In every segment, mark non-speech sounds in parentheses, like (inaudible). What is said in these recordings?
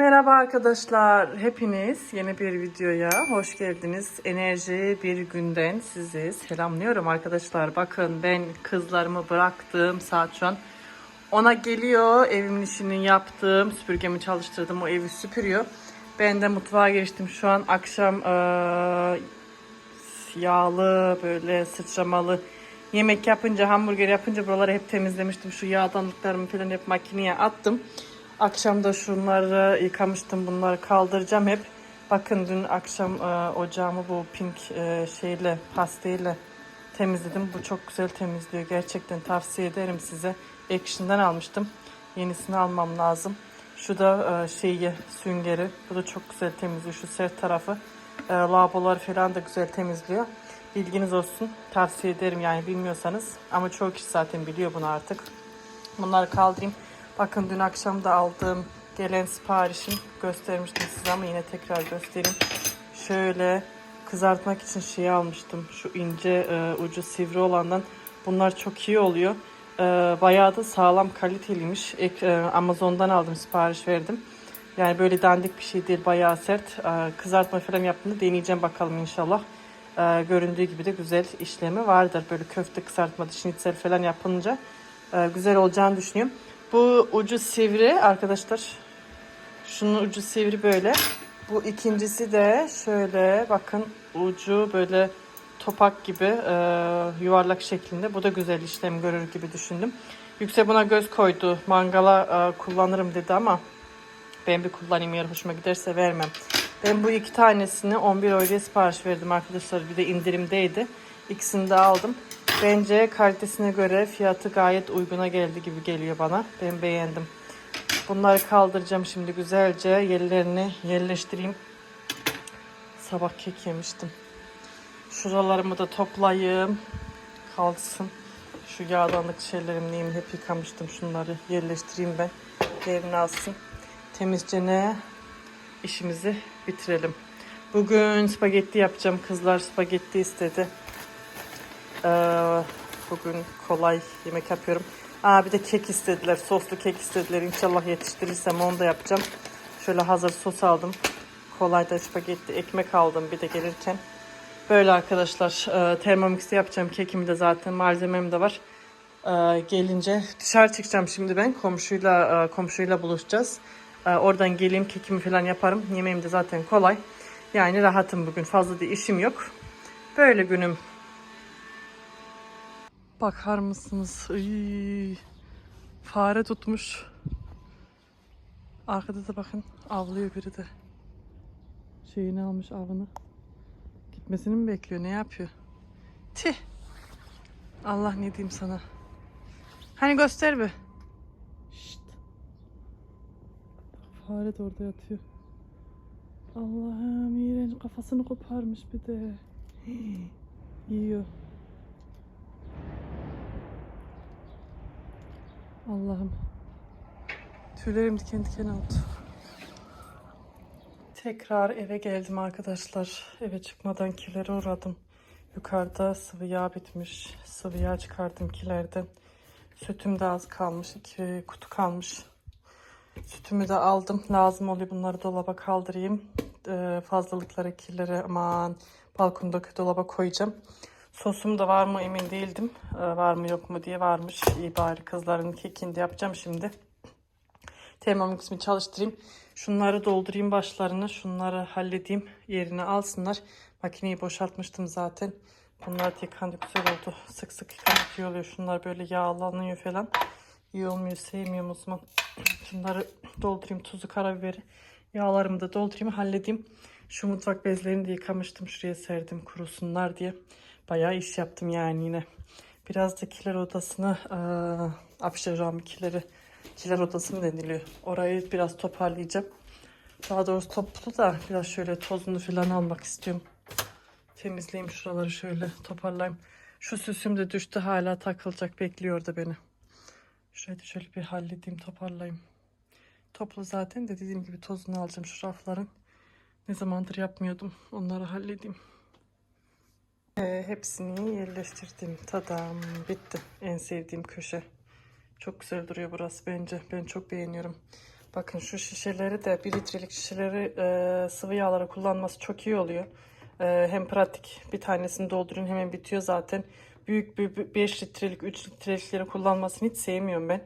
Merhaba arkadaşlar. Hepiniz yeni bir videoya hoş geldiniz. Enerji bir günden sizi selamlıyorum arkadaşlar. Bakın ben kızlarımı bıraktım. Saat şu an ona geliyor. Evimin işini yaptım. Süpürgemi çalıştırdım. O evi süpürüyor. Ben de mutfağa geçtim. Şu an akşam eee, yağlı böyle sıçramalı yemek yapınca hamburger yapınca buraları hep temizlemiştim. Şu yağdanlıklarımı falan hep makineye attım. Akşam da şunları yıkamıştım. Bunları kaldıracağım hep. Bakın dün akşam e, ocağımı bu pink e, şeyle pasteyle temizledim. Bu çok güzel temizliyor. Gerçekten tavsiye ederim size. Action'dan almıştım. Yenisini almam lazım. Şu da e, şeyi süngeri. Bu da çok güzel temizliyor. Şu sert tarafı. E, lavaboları falan da güzel temizliyor. Bilginiz olsun. Tavsiye ederim yani bilmiyorsanız. Ama çoğu kişi zaten biliyor bunu artık. Bunları kaldırayım. Bakın dün akşam da aldığım gelen siparişim göstermiştim size ama yine tekrar göstereyim. Şöyle kızartmak için şey almıştım. Şu ince e, ucu sivri olandan. Bunlar çok iyi oluyor. E, bayağı da sağlam kaliteliymiş. Ek, e, Amazon'dan aldım sipariş verdim. Yani böyle dandik bir şey değil bayağı sert. E, kızartma falan yaptığında deneyeceğim bakalım inşallah. E, göründüğü gibi de güzel işlemi vardır. Böyle köfte kızartma, şnitzel falan yapınca e, güzel olacağını düşünüyorum. Bu ucu sivri arkadaşlar. Şunun ucu sivri böyle. Bu ikincisi de şöyle bakın ucu böyle topak gibi e, yuvarlak şeklinde. Bu da güzel işlem görür gibi düşündüm. Yüksek buna göz koydu. Mangala e, kullanırım dedi ama ben bir kullanayım eğer hoşuma giderse vermem. Ben bu iki tanesini 11 euroya sipariş verdim arkadaşlar. Bir de indirimdeydi. İkisini de aldım. Bence kalitesine göre fiyatı gayet uyguna geldi gibi geliyor bana. Ben beğendim. Bunları kaldıracağım şimdi güzelce. Yerlerini yerleştireyim. Sabah kek yemiştim. Şuralarımı da toplayayım. Kalsın. Şu yağdanlık şeylerim neyim hep yıkamıştım. Şunları yerleştireyim ben. Yerini alsın. Temizce ne? işimizi bitirelim. Bugün spagetti yapacağım. Kızlar spagetti istedi. Ee, bugün kolay yemek yapıyorum. Aa, bir de kek istediler. Soslu kek istediler. İnşallah yetiştirirsem onu da yapacağım. Şöyle hazır sos aldım. Kolay da spagetti. Ekmek aldım bir de gelirken. Böyle arkadaşlar. E, Thermomix'te yapacağım. Kekimi de zaten malzemem de var. Ee, gelince dışarı çıkacağım şimdi ben. Komşuyla e, komşuyla buluşacağız. Ee, oradan geleyim kekimi falan yaparım. Yemeğim de zaten kolay. Yani rahatım bugün. Fazla da işim yok. Böyle günüm. Bakar mısınız? Iy, fare tutmuş. Arkada da bakın avlıyor biri de. Şeyini almış avını. Gitmesini mi bekliyor? Ne yapıyor? Tih. Allah ne diyeyim sana. Hani göster bir. Şşt. Fare de orada yatıyor. Allah'ım iğrenç kafasını koparmış bir de. Hii, Yiyor. Allah'ım. Tüylerim diken diken oldu. Tekrar eve geldim arkadaşlar. Eve çıkmadan kilere uğradım. Yukarıda sıvı yağ bitmiş. Sıvı yağ çıkardım kilerden. Sütüm de az kalmış. iki kutu kalmış. Sütümü de aldım. Lazım oluyor bunları dolaba kaldırayım. Ee, fazlalıkları kilere aman balkondaki dolaba koyacağım. Sosum da var mı emin değildim. Ee, var mı yok mu diye varmış. İyi bari kızların kekini yapacağım şimdi. Termomix'imi çalıştırayım. Şunları doldurayım başlarını. Şunları halledeyim. Yerine alsınlar. Makineyi boşaltmıştım zaten. Bunlar yıkandı güzel oldu. Sık sık yıkanıp iyi oluyor. Şunlar böyle yağlanıyor falan. İyi olmuyor. Sevmiyorum o zaman. (clears throat) Şunları doldurayım. Tuzu, karabiberi. Yağlarımı da doldurayım. Halledeyim. Şu mutfak bezlerini de yıkamıştım. Şuraya serdim kurusunlar diye. Bayağı iş yaptım yani yine. Biraz da kiler odasını eee apşıracağım kileri. Kiler odası mı deniliyor? Orayı biraz toparlayacağım. Daha doğrusu toplu da biraz şöyle tozunu falan almak istiyorum. Temizleyeyim şuraları şöyle toparlayayım. Şu süsüm de düştü hala takılacak bekliyor da beni. Şöyle şöyle bir halledeyim toparlayayım. Toplu zaten de dediğim gibi tozunu alacağım şu rafların. Ne zamandır yapmıyordum. Onları halledeyim. Ee, hepsini yerleştirdim. Tadam bitti. En sevdiğim köşe. Çok güzel duruyor burası bence. Ben çok beğeniyorum. Bakın şu şişeleri de 1 litrelik şişeleri e, sıvı yağlara kullanması çok iyi oluyor. E, hem pratik bir tanesini doldurun hemen bitiyor zaten. Büyük bir 5 litrelik 3 litrelikleri kullanmasını hiç sevmiyorum ben.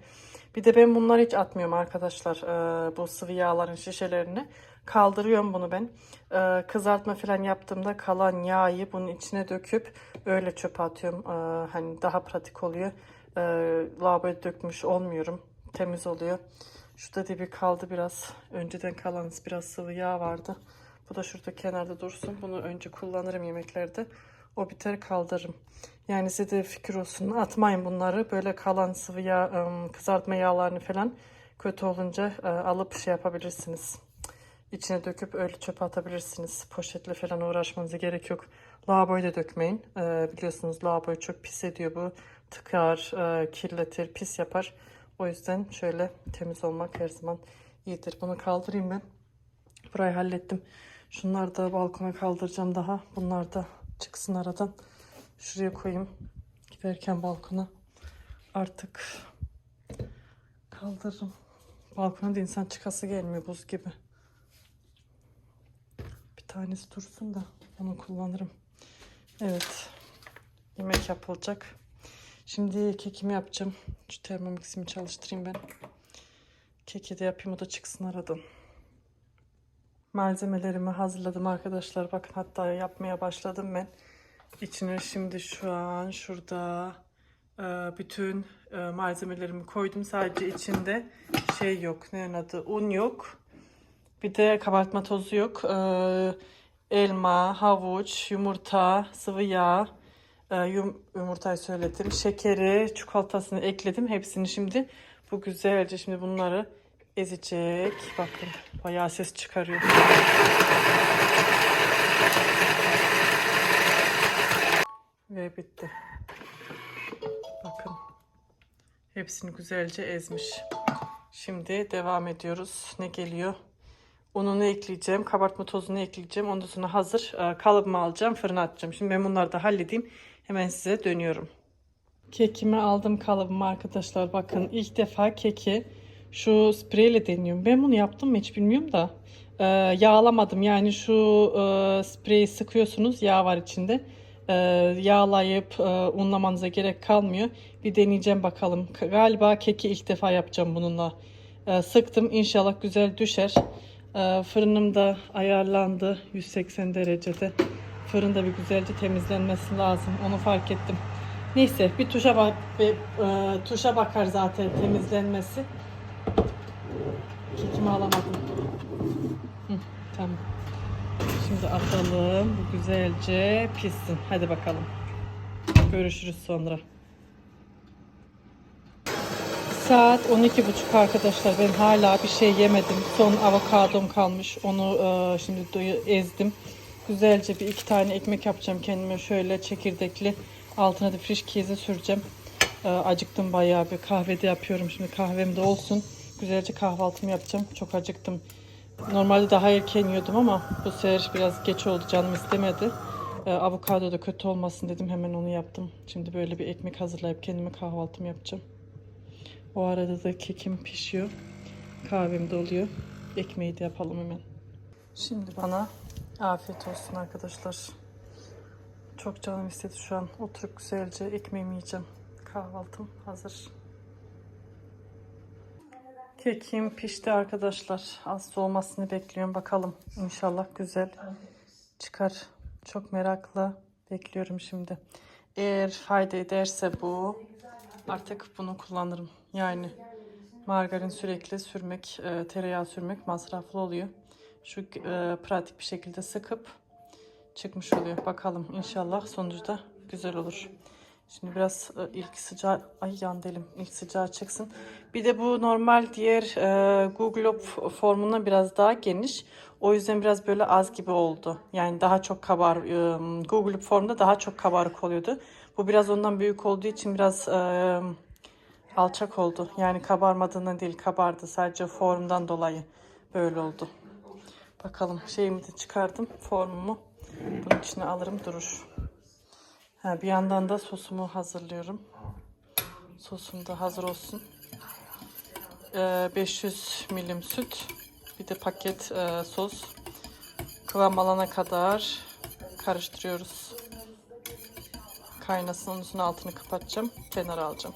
Bir de ben bunları hiç atmıyorum arkadaşlar e, bu sıvı yağların şişelerini. Kaldırıyorum bunu ben. E, kızartma falan yaptığımda kalan yağı bunun içine döküp öyle çöpe atıyorum. E, hani daha pratik oluyor. E, lavaboya dökmüş olmuyorum. Temiz oluyor. Şurada dibi kaldı biraz. Önceden kalan biraz sıvı yağ vardı. Bu da şurada kenarda dursun. Bunu önce kullanırım yemeklerde. O biter kaldırırım. Yani size de fikir olsun. Atmayın bunları. Böyle kalan sıvı yağ, ım, kızartma yağlarını falan kötü olunca e, alıp şey yapabilirsiniz. İçine döküp öyle çöpe atabilirsiniz. Poşetle falan uğraşmanıza gerek yok. Lavaboya da dökmeyin. E, biliyorsunuz lavaboyu çok pis ediyor bu. Tıkar, e, kirletir, pis yapar. O yüzden şöyle temiz olmak her zaman iyidir. Bunu kaldırayım ben. Burayı hallettim. Şunları da balkona kaldıracağım daha. Bunlar da çıksın aradan. Şuraya koyayım. Giderken balkona artık kaldırırım. Balkona da insan çıkası gelmiyor buz gibi. Tanesi dursun da onu kullanırım. Evet. Yemek yapılacak. Şimdi kekimi yapacağım. Şu termomiximi çalıştırayım ben. Keki de yapayım o da çıksın aradan. Malzemelerimi hazırladım arkadaşlar. Bakın hatta yapmaya başladım ben. İçine şimdi şu an şurada e, bütün e, malzemelerimi koydum. Sadece içinde şey yok. Ne adı? Un yok. Bir de kabartma tozu yok. E, elma, havuç, yumurta, sıvı yağ, e, yum, yumurtayı söyledim. Şekeri, çikolatasını ekledim. Hepsini şimdi bu güzelce şimdi bunları ezecek. Bakın bayağı ses çıkarıyor. Ve bitti. Bakın. Hepsini güzelce ezmiş. Şimdi devam ediyoruz. Ne geliyor? Ununu ekleyeceğim. Kabartma tozunu ekleyeceğim. Ondan sonra hazır e, kalıbımı alacağım. Fırına atacağım. Şimdi ben bunları da halledeyim. Hemen size dönüyorum. Kekimi aldım kalıbımı arkadaşlar. Bakın ilk defa keki şu spreyle deniyorum. Ben bunu yaptım mı hiç bilmiyorum da. E, yağlamadım. Yani şu e, spreyi sıkıyorsunuz. Yağ var içinde. E, yağlayıp e, unlamanıza gerek kalmıyor. Bir deneyeceğim bakalım. Galiba keki ilk defa yapacağım bununla. E, sıktım. İnşallah güzel düşer. E, fırınım da ayarlandı 180 derecede. Fırında bir güzelce temizlenmesi lazım. Onu fark ettim. Neyse bir tuşa bak bir, e, tuşa bakar zaten temizlenmesi. Kekimi alamadım. Hı, tamam. Şimdi atalım. Bu güzelce pişsin. Hadi bakalım. Görüşürüz sonra. Saat 12.30 arkadaşlar. Ben hala bir şey yemedim. Son avokadom kalmış. Onu e, şimdi ezdim. Güzelce bir iki tane ekmek yapacağım kendime. Şöyle çekirdekli. Altına da friş kezi süreceğim. E, acıktım bayağı bir. Kahve de yapıyorum. Şimdi kahvem de olsun. Güzelce kahvaltımı yapacağım. Çok acıktım. Normalde daha erken yiyordum ama bu sefer biraz geç oldu. Canım istemedi. E, avokado da kötü olmasın dedim. Hemen onu yaptım. Şimdi böyle bir ekmek hazırlayıp kendime kahvaltımı yapacağım. O arada da kekim pişiyor. Kahvem de oluyor. Ekmeği de yapalım hemen. Şimdi bana afiyet olsun arkadaşlar. Çok canım istedi şu an. Oturup güzelce ekmeğimi yiyeceğim. Kahvaltım hazır. Kekim pişti arkadaşlar. Az soğumasını bekliyorum. Bakalım. İnşallah güzel çıkar. Çok merakla bekliyorum şimdi. Eğer fayda ederse bu artık bunu kullanırım. Yani margarin sürekli sürmek, e, tereyağı sürmek masraflı oluyor. Şu e, pratik bir şekilde sıkıp çıkmış oluyor. Bakalım inşallah sonucu da güzel olur. Şimdi biraz e, ilk sıcağı, ay yandı elim, ilk sıcağı çıksın. Bir de bu normal diğer e, Google formundan biraz daha geniş. O yüzden biraz böyle az gibi oldu. Yani daha çok kabar, e, Google formda daha çok kabarık oluyordu. Bu biraz ondan büyük olduğu için biraz e, alçak oldu. Yani kabarmadığından değil kabardı. Sadece formdan dolayı böyle oldu. Bakalım şeyimi de çıkardım formumu. Bunun içine alırım durur. Ha, bir yandan da sosumu hazırlıyorum. Sosum da hazır olsun. e, 500 milim süt. Bir de paket e, sos. Kıvam alana kadar karıştırıyoruz. Kaynasın onun üstüne altını kapatacağım. Kenara alacağım.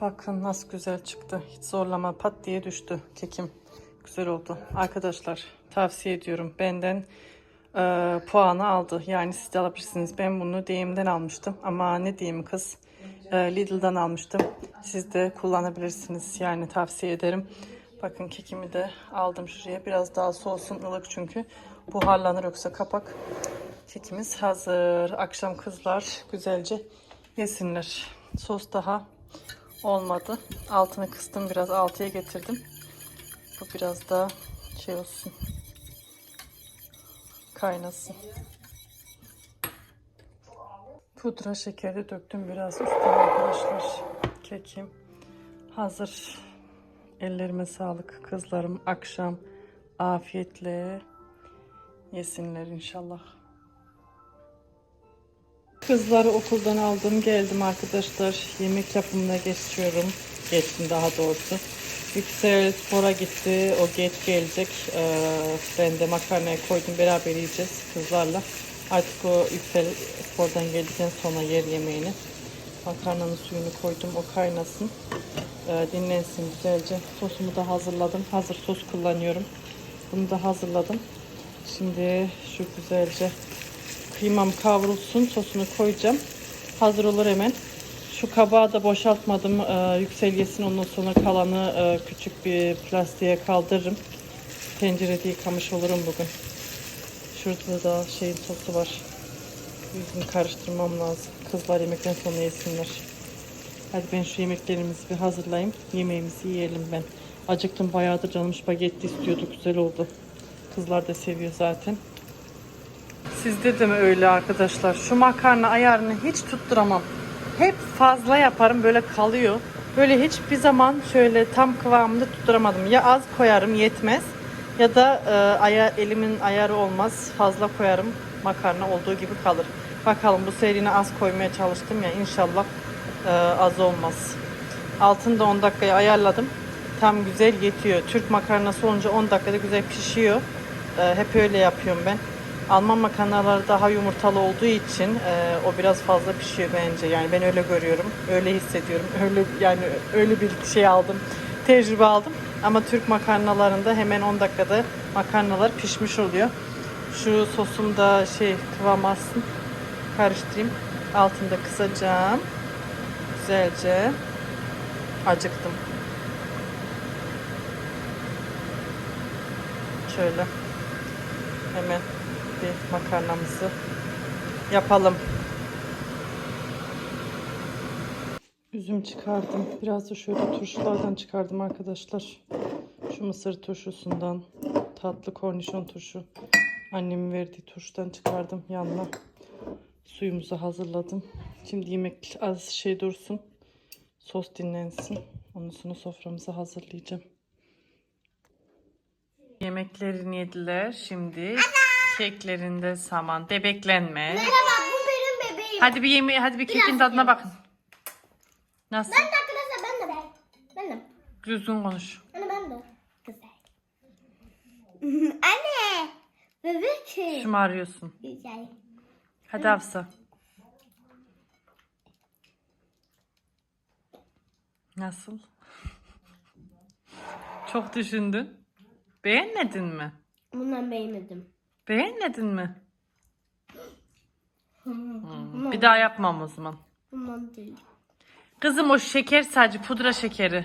Bakın nasıl güzel çıktı. Hiç zorlama pat diye düştü kekim. Güzel oldu. Arkadaşlar tavsiye ediyorum. Benden e, puanı aldı. Yani siz de alabilirsiniz. Ben bunu DM'den almıştım. Ama ne diyeyim kız? E, Lidl'dan almıştım. Siz de kullanabilirsiniz. Yani tavsiye ederim. Bakın kekimi de aldım şuraya. Biraz daha soğusun ılık çünkü. Buharlanır yoksa kapak. Kekimiz hazır. Akşam kızlar güzelce yesinler. Sos daha olmadı. Altını kıstım biraz altıya getirdim. Bu biraz daha şey olsun. Kaynasın. Pudra şekeri döktüm biraz üstüne arkadaşlar. Kekim hazır. Ellerime sağlık kızlarım. Akşam afiyetle yesinler inşallah. Kızları okuldan aldım geldim arkadaşlar. Yemek yapımına geçiyorum. Geçtim daha doğrusu. Yüksel spora gitti. O geç gelecek. Ee, ben de makarnayı koydum. Beraber yiyeceğiz kızlarla. Artık o Yüksel spordan geldikten sonra yer yemeğini. Makarnanın suyunu koydum. O kaynasın. Ee, dinlensin güzelce. Sosumu da hazırladım. Hazır sos kullanıyorum. Bunu da hazırladım. Şimdi şu güzelce Kıymam kavrulsun. Sosunu koyacağım. Hazır olur hemen. Şu kabağı da boşaltmadım. Ee, yüksel yesin. Ondan sonra kalanı e, küçük bir plastiğe kaldırırım. Tencerede yıkamış olurum bugün. Şurada da şeyin sosu var. Yüzünü karıştırmam lazım. Kızlar yemekten sonra yesinler. Hadi ben şu yemeklerimizi bir hazırlayayım. Yemeğimizi yiyelim ben. Acıktım bayağıdır canım spagetti istiyordu. Güzel oldu. Kızlar da seviyor zaten. Sizde de mi öyle arkadaşlar? Şu makarna ayarını hiç tutturamam. Hep fazla yaparım böyle kalıyor. Böyle hiçbir zaman şöyle tam kıvamında tutturamadım. Ya az koyarım yetmez ya da e, aya, elimin ayarı olmaz. Fazla koyarım makarna olduğu gibi kalır. Bakalım bu serine az koymaya çalıştım ya inşallah e, az olmaz. Altını da 10 dakikaya ayarladım. Tam güzel yetiyor. Türk makarnası olunca 10 dakikada güzel pişiyor. E, hep öyle yapıyorum ben. Alman makarnaları daha yumurtalı olduğu için e, o biraz fazla pişiyor bence. Yani ben öyle görüyorum, öyle hissediyorum. (laughs) Öyle yani öyle bir şey aldım, tecrübe aldım. Ama Türk makarnalarında hemen 10 dakikada makarnalar pişmiş oluyor. Şu sosum da şey kıvam alsın. Karıştırayım. Altında kısacağım. Güzelce. Acıktım. Şöyle. Hemen bir makarnamızı yapalım. Üzüm çıkardım. Biraz da şöyle turşulardan çıkardım arkadaşlar. Şu mısır turşusundan, tatlı kornişon turşu. Annemin verdiği turşudan çıkardım yanına. Suyumuzu hazırladım. Şimdi yemek az şey dursun. Sos dinlensin. Ondan sonra soframızı hazırlayacağım. Yemeklerini yediler. Şimdi keklerinde saman. Bebeklenme. Merhaba bu benim bebeğim. Hadi bir yemeği, hadi bir kekin tadına bakın. Nasıl? Ben de arkadaşlar ben de ben. Ben de. Düzgün konuş. Anne ben de. Güzel. (laughs) Anne. Bebek. Şımarıyorsun. Güzel. Hadi Hafsa. Nasıl? (laughs) Çok düşündün. Beğenmedin mi? Bundan beğenmedim. Beğenmedin mi? Hmm, Bir daha yapmam o zaman. Bundan değil. Kızım o şeker sadece pudra şekeri.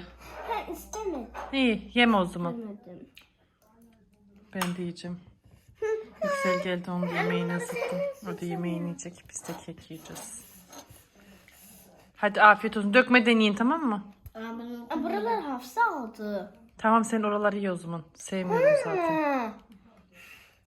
Ben istemedim. İyi yeme o zaman. İstemedim. Ben de yiyeceğim. Yüksel geldi onun yemeğini ısıttım. O da yemeğini yiyecek. Biz de kek yiyeceğiz. Hadi afiyet olsun. Dökmeden yiyin tamam mı? Aa, buralar hafsa aldı. Tamam sen oraları ye o zaman. Sevmiyorum zaten.